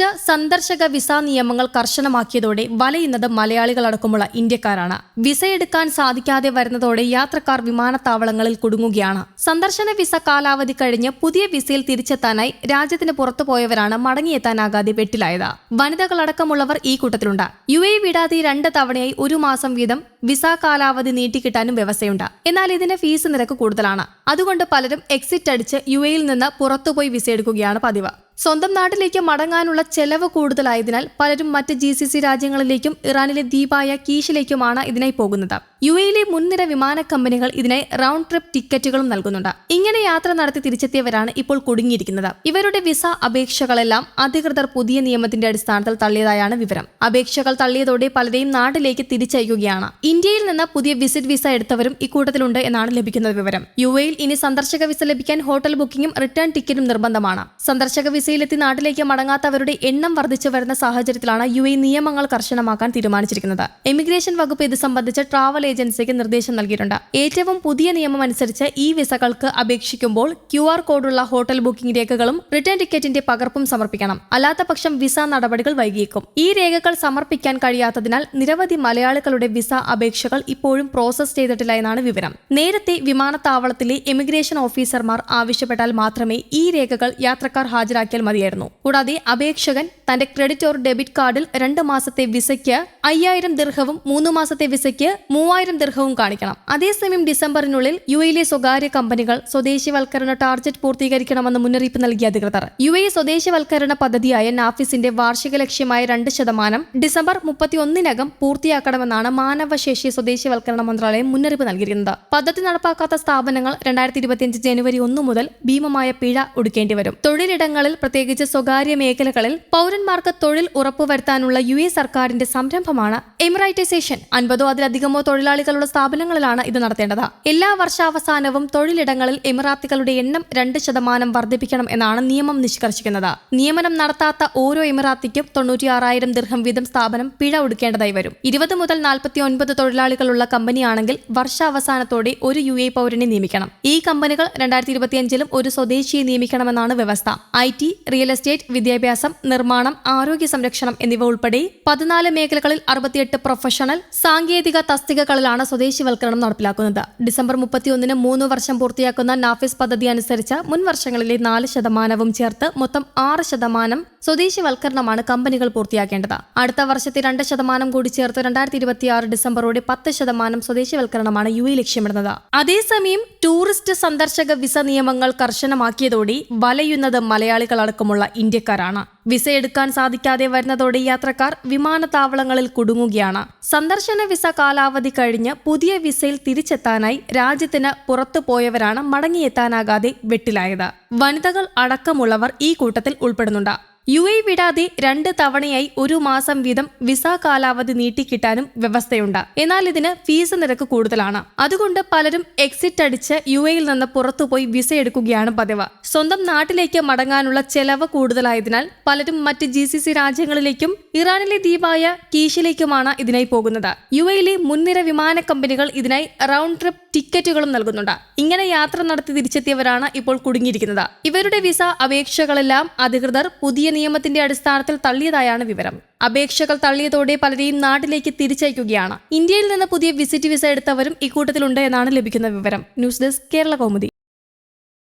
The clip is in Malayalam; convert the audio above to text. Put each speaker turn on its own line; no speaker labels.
ടൂറിസ്റ്റ് സന്ദർശക വിസ നിയമങ്ങൾ കർശനമാക്കിയതോടെ വലയുന്നത് മലയാളികളടക്കമുള്ള ഇന്ത്യക്കാരാണ്. വിസ എടുക്കാൻ സാധിക്കാതെ വരുന്നതോടെ യാത്രക്കാർ വിമാനത്താവളങ്ങളിൽ കുടുങ്ങുകയാണ്. സന്ദർശന വിസ കാലാവധി കഴിഞ്ഞ് പുതിയ വിസയിൽ തിരിച്ചെത്താനായി രാജ്യത്തിന് പുറത്തു പോയവരാണ് മടങ്ങിയെത്താനാകാതെ വെട്ടിലായത്. വനിതകളടക്കമുള്ളവർ ഈ കൂട്ടത്തിലുണ്ട്. യു എ വിടാതെ രണ്ട് തവണയായി ഒരു മാസം വീതം വിസ കാലാവധി നീട്ടിക്കിട്ടാനും വ്യവസ്ഥയുണ്ട്. എന്നാൽ ഇതിന് ഫീസ് നിരക്ക് കൂടുതലാണ്. അതുകൊണ്ട് പലരും എക്സിറ്റ് അടിച്ച് യു എയിൽ നിന്ന് പുറത്തുപോയി വിസ എടുക്കുകയാണ് പതിവ്. സ്വന്തം നാട്ടിലേക്ക് മടങ്ങാനുള്ള ചെലവ് കൂടുതലായതിനാൽ പലരും മറ്റ് ജി രാജ്യങ്ങളിലേക്കും ഇറാനിലെ ദ്വീപായ കീഷിലേക്കുമാണ് ഇതിനായി പോകുന്നത്. യു എയിലെ മുൻനിര വിമാന കമ്പനികൾ ഇതിനായി റൗണ്ട് ട്രിപ്പ് ടിക്കറ്റുകളും നൽകുന്നുണ്ട്. ഇങ്ങനെ യാത്ര നടത്തി തിരിച്ചെത്തിയവരാണ് ഇപ്പോൾ കുടുങ്ങിയിരിക്കുന്നത്. ഇവരുടെ വിസ അപേക്ഷകളെല്ലാം അധികൃതർ പുതിയ നിയമത്തിന്റെ അടിസ്ഥാനത്തിൽ തള്ളിയതായാണ് വിവരം. അപേക്ഷകൾ തള്ളിയതോടെ പലരെയും നാട്ടിലേക്ക് തിരിച്ചയക്കുകയാണ്. ഇന്ത്യയിൽ നിന്ന് പുതിയ വിസിറ്റ് വിസ എടുത്തവരും ഇക്കൂട്ടത്തിലുണ്ട് എന്നാണ് ലഭിക്കുന്ന വിവരം. യു എയിൽ ഇനി സന്ദർശക വിസ ലഭിക്കാൻ ഹോട്ടൽ ബുക്കിംഗും റിട്ടേൺ ടിക്കറ്റും നിർബന്ധമാണ്. സന്ദർശക വിസയിലെത്തി നാട്ടിലേക്ക് മടങ്ങാത്തവരുടെ എണ്ണം വർദ്ധിച്ചു വരുന്ന സാഹചര്യത്തിലാണ് യു എ നിയമങ്ങൾ കർശനമാക്കാൻ തീരുമാനിച്ചിരിക്കുന്നത്. എമിഗ്രേഷൻ വകുപ്പ് ഇത് സംബന്ധിച്ച് ട്രാവൽ ഏജൻസിക്ക് നിർദ്ദേശം നൽകിയിട്ടുണ്ട്. ഏറ്റവും പുതിയ നിയമം അനുസരിച്ച് ഈ വിസകൾക്ക് അപേക്ഷിക്കുമ്പോൾ ക്യു ആർ കോഡുള്ള ഹോട്ടൽ ബുക്കിംഗ് രേഖകളും റിട്ടേൺ ടിക്കറ്റിന്റെ പകർപ്പും സമർപ്പിക്കണം. അല്ലാത്ത പക്ഷം വിസ നടപടികൾ വൈകിയേക്കും. ഈ രേഖകൾ സമർപ്പിക്കാൻ കഴിയാത്തതിനാൽ നിരവധി മലയാളികളുടെ വിസ അപേക്ഷകൾ ഇപ്പോഴും പ്രോസസ് ചെയ്തിട്ടില്ല എന്നാണ് വിവരം. നേരത്തെ വിമാനത്താവളത്തിലെ എമിഗ്രേഷൻ ഓഫീസർമാർ ആവശ്യപ്പെട്ടാൽ മാത്രമേ ഈ രേഖകൾ യാത്രക്കാർ ഹാജരാക്കിയാൽ മതിയായിരുന്നു. കൂടാതെ അപേക്ഷകൻ തന്റെ ക്രെഡിറ്റ് ഓർ ഡെബിറ്റ് കാർഡിൽ രണ്ട് മാസത്തെ വിസയ്ക്ക് അയ്യായിരം ദീർഘവും മൂന്ന് മാസത്തെ വിസയ്ക്ക് മൂവായിരം ദീർഘവും കാണിക്കണം. അതേസമയം ഡിസംബറിനുള്ളിൽ യു എയിലെ സ്വകാര്യ കമ്പനികൾ സ്വദേശിവൽക്കരണ ടാർജറ്റ് പൂർത്തീകരിക്കണമെന്ന് മുന്നറിയിപ്പ് നൽകിയ അധികൃതർ. യു എ സ്വദേശിവൽക്കരണ പദ്ധതിയായ നാഫിസിന്റെ വാർഷിക ലക്ഷ്യമായ രണ്ട് ശതമാനം ഡിസംബർ മുപ്പത്തിയൊന്നിനകം പൂർത്തിയാക്കണമെന്നാണ് മാനവശേഷി സ്വദേശിവൽക്കരണ മന്ത്രാലയം മുന്നറിയിപ്പ് നൽകിയിരുന്നത് പദ്ധതി നടപ്പാക്കാത്ത സ്ഥാപനങ്ങൾ രണ്ടായിരത്തി ഇരുപത്തിയഞ്ച് ജനുവരി ഒന്ന് മുതൽ ഭീമമായ പിഴ ഒടുക്കേണ്ടി വരും. തൊഴിലിടങ്ങളിൽ പ്രത്യേകിച്ച് സ്വകാര്യ മേഖലകളിൽ പൗരന്മാർക്ക് തൊഴിൽ ഉറപ്പുവരുത്താനുള്ള യു എ സർക്കാരിന്റെ സംരംഭമാണ് എമിറൈറ്റൈസേഷൻ. അൻപതോ അതിലധികമോ തൊഴിലാളികളുള്ള സ്ഥാപനങ്ങളിലാണ് ഇത് നടത്തേണ്ടത്. എല്ലാ വർഷാവസാനവും തൊഴിലിടങ്ങളിൽ എമിറാത്തികളുടെ എണ്ണം രണ്ട് ശതമാനം വർദ്ധിപ്പിക്കണം എന്നാണ് നിയമം നിഷ്കർഷിക്കുന്നത്. നിയമനം നടത്താത്ത ഓരോ എമിറാത്തിക്കും തൊണ്ണൂറ്റിയാറായിരം ദീർഘം വീതം സ്ഥാപനം പിഴ ഒടുക്കേണ്ടതായി വരും. ഇരുപത് മുതൽ നാൽപ്പത്തി ഒൻപത് തൊഴിലാളികളുള്ള കമ്പനിയാണെങ്കിൽ വർഷാവസാനത്തോടെ ഒരു യു എ പൗരനെ നിയമിക്കണം. ഈ കമ്പനികൾ രണ്ടായിരത്തി ഇരുപത്തിയഞ്ചിലും ഒരു സ്വദേശിയെ നിയമിക്കണമെന്നാണ് വ്യവസ്ഥ. ഐ ടി റിയൽ എസ്റ്റേറ്റ് വിദ്യാഭ്യാസം നിർമ്മാണം ആരോഗ്യ സംരക്ഷണം എന്നിവ ഉൾപ്പെടെ പതിനാല് മേഖലകളിൽ അറുപത്തിയെട്ട് പ്രൊഫഷണൽ സാങ്കേതിക തസ്തികകളിലാണ് സ്വദേശിവൽക്കരണം നടപ്പിലാക്കുന്നത്. ഡിസംബർ മുപ്പത്തിയൊന്നിന് മൂന്ന് വർഷം പൂർത്തിയാക്കുന്ന നാഫിസ് പദ്ധതി അനുസരിച്ച് മുൻ വർഷങ്ങളിലെ നാല് ശതമാനവും ചേർത്ത് മൊത്തം ആറ് ശതമാനം സ്വദേശിവൽക്കരണമാണ് കമ്പനികൾ പൂർത്തിയാക്കേണ്ടത്. അടുത്ത വർഷത്തെ രണ്ട് ശതമാനം കൂടി ചേർത്ത് രണ്ടായിരത്തി ഇരുപത്തിയാറ് ഡിസംബറോടെ പത്ത് ശതമാനം സ്വദേശിവൽക്കരണമാണ് യു എ ലക്ഷ്യമിടുന്നത്. അതേസമയം ടൂറിസ്റ്റ് സന്ദർശക വിസ നിയമങ്ങൾ കർശനമാക്കിയതോടെ വലയുന്നത് മലയാളികളടക്കമുള്ള ഇന്ത്യക്കാരാണ്. വിസ എടുക്കാൻ സാധിക്കാതെ വരുന്നതോടെ യാത്രക്കാർ വിമാനത്താവളങ്ങളിൽ കുടുങ്ങുകയാണ്. സന്ദർശന വിസ കാലാവധി കഴിഞ്ഞ് പുതിയ വിസയിൽ തിരിച്ചെത്താനായി രാജ്യത്തിന് പുറത്തു പോയവരാണ് മടങ്ങിയെത്താനാകാതെ വെട്ടിലായത്. വനിതകൾ അടക്കമുള്ളവർ ഈ കൂട്ടത്തിൽ ഉൾപ്പെടുന്നുണ്ട്. യു എ വിടാതെ രണ്ട് തവണയായി ഒരു മാസം വീതം വിസ കാലാവധി നീട്ടിക്കിട്ടാനും വ്യവസ്ഥയുണ്ട്. എന്നാൽ ഇതിന് ഫീസ് നിരക്ക് കൂടുതലാണ്. അതുകൊണ്ട് പലരും എക്സിറ്റ് അടിച്ച് യു എയിൽ നിന്ന് പുറത്തുപോയി വിസ എടുക്കുകയാണ് പതിവ്. സ്വന്തം നാട്ടിലേക്ക് മടങ്ങാനുള്ള ചെലവ് കൂടുതലായതിനാൽ പലരും മറ്റ് ജി സി സി രാജ്യങ്ങളിലേക്കും ഇറാനിലെ ദ്വീപായ കീഷിലേക്കുമാണ് ഇതിനായി പോകുന്നത്. യു എയിലെ മുൻനിര വിമാന കമ്പനികൾ ഇതിനായി റൗണ്ട് ട്രിപ്പ് ടിക്കറ്റുകളും നൽകുന്നുണ്ട്. ഇങ്ങനെ യാത്ര നടത്തി തിരിച്ചെത്തിയവരാണ് ഇപ്പോൾ കുടുങ്ങിയിരിക്കുന്നത്. ഇവരുടെ വിസ അപേക്ഷകളെല്ലാം അധികൃതർ പുതിയ നിയമത്തിന്റെ അടിസ്ഥാനത്തിൽ തള്ളിയതായാണ് വിവരം. അപേക്ഷകൾ തള്ളിയതോടെ പലരെയും നാട്ടിലേക്ക് തിരിച്ചയക്കുകയാണ്. ഇന്ത്യയിൽ നിന്ന് പുതിയ വിസിറ്റ് വിസ എടുത്തവരും ഇക്കൂട്ടത്തിലുണ്ട് എന്നാണ് ലഭിക്കുന്ന വിവരം. News desk Kerala Kaumudi